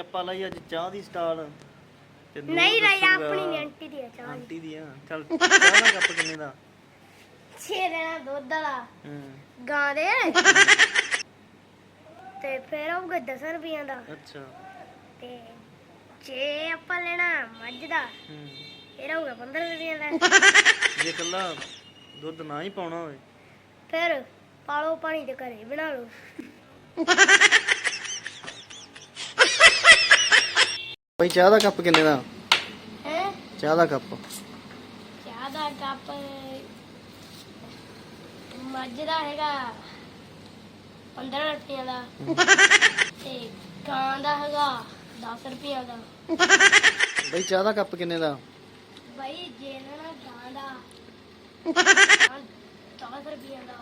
ਆਪਾਂ ਲਈ ਅੱਜ ਚਾਹ ਦੀ ਸਟਾਲ ਤੇ ਨੂਰ ਨਹੀਂ ਰਹੀ ਦੱਸੂਗਾ ਆਪਣੀ ਆਂਟੀ ਦੀ ਚਾਹ ਆਂਟੀ ਦੀ ਆ। ਚੱਲ ਚਾਹ ਦਾ ਕੱਪ ਕਿੰਨੇ ਦਾ? ਛੇ ਦੇਣਾ ਦੁੱਧ ਵਾਲਾ। ਹੂੰ। ਗਾਂ ਦੇ? ਤੇ ਫਿਰ ਆਊਗਾ 10 ਰੁਪਈਆਂ ਦਾ। ਅੱਛਾ। ਤੇ ਜੇ ਆਪਾਂ ਲੈਣਾ ਮੱਝ ਦਾ ਹੂੰ। ਫਿਰ ਆਊਗਾ 15 ਰੁਪਈਆਂ ਦਾ। ਜੇ ਕੱਲਾ ਦੁੱਧ ਨਾ ਹੀ ਪਾਉਣਾ ਹੋਵੇ। ਫਿਰ ਪਾਲੋ ਪਾਣੀ ਤੇ ਘਰੇ ਬਣਾ ਲਓ। ਭਾਈ ਚਾਹ ਦਾ ਕੱਪ ਕਿੰਨੇ ਦਾ? ਹੈ? ਚਾਹ ਦਾ ਕੱਪ। ਚਾਹ ਦਾ ਕੱਪ ਮੱਝ ਦਾ ਹੈਗਾ 15 ਰੁਪਈਆਂ ਦਾ। ਤੇ ਗਾਂ ਦਾ ਹੈਗਾ 10 ਰੁਪਈਆਂ ਦਾ। ਭਾਈ ਚਾਹ ਦਾ ਕੱਪ ਕਿੰਨੇ ਦਾ? ਭਾਈ ਜੇ ਲੈਣਾ ਗਾਂ ਦਾ 10 ਰੁਪਈਆਂ ਦਾ ਜੇ ਲੈਣਾ ਮੱਝ ਦਾ 15 ਰੁਪਈਆਂ ਦਾ।